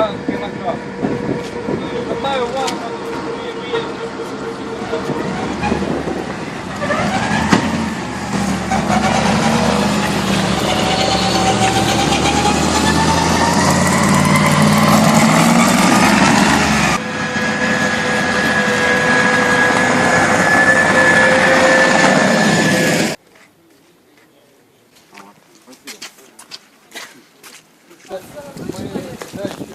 гражданський наказ. Звертаю увагу на Спасибо. Мы дальше.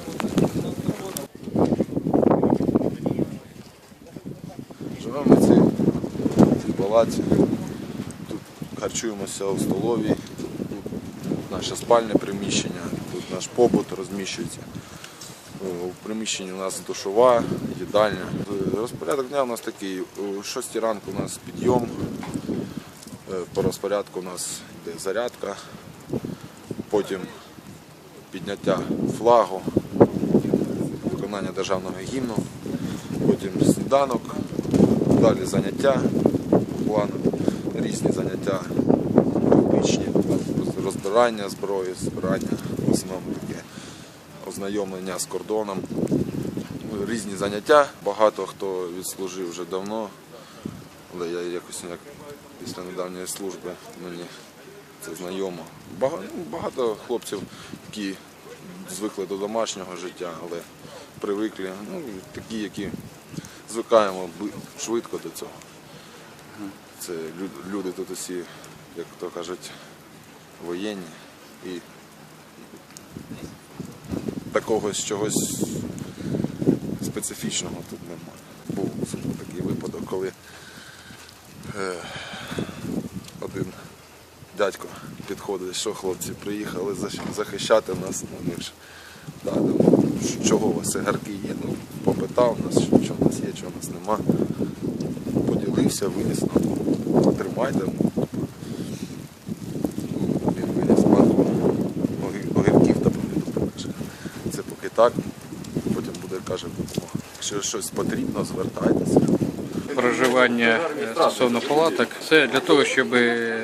Палаці. Тут харчуємося у столовій. Тут наше спальне приміщення, тут наш побут розміщується. У приміщенні у нас душова, їдальня. Розпорядок дня у нас такий. О 6 ранку у нас підйом. Е, По розпорядку у нас йде зарядка, потім підняття флагу, виконання державного гімну, потім сніданок, далі заняття плану, різні заняття обичні, розбирання зброї, збирання, в основному таке ознайомлення з кордоном, різні заняття. Багато хто відслужив вже давно, але я якось як після недавньої служби мені це знайомо. Багато, багато хлопців, які звикли до домашнього життя, але привикли. Ну, такі, які звикаємо швидко до цього. Це люди тут усі, як то кажуть, воєнні і такого чогось специфічного тут немає. Був такий випадок, коли е, один дядько підходить, що хлопці приїхали захищати нас. Ну, ми ж, да, чого у вас цигарки є? Ну, попитав нас, що, в нас є, чого в нас нема. Поділився, виніс нам. Тримайте. Він виніс банку огірків та помідорів. Це поки так, потім буде, каже, допомога. Якщо щось потрібно, звертайтеся. проживання е, стосовно палаток. Це для того, щоб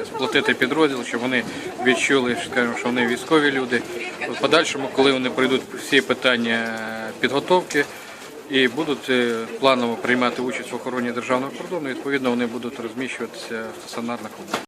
сплатити підрозділ, щоб вони відчули, скажімо, що вони військові люди. В подальшому, коли вони пройдуть всі питання підготовки і будуть е, планово приймати участь в охороні державного кордону, відповідно вони будуть розміщуватися в стаціонарних умовах.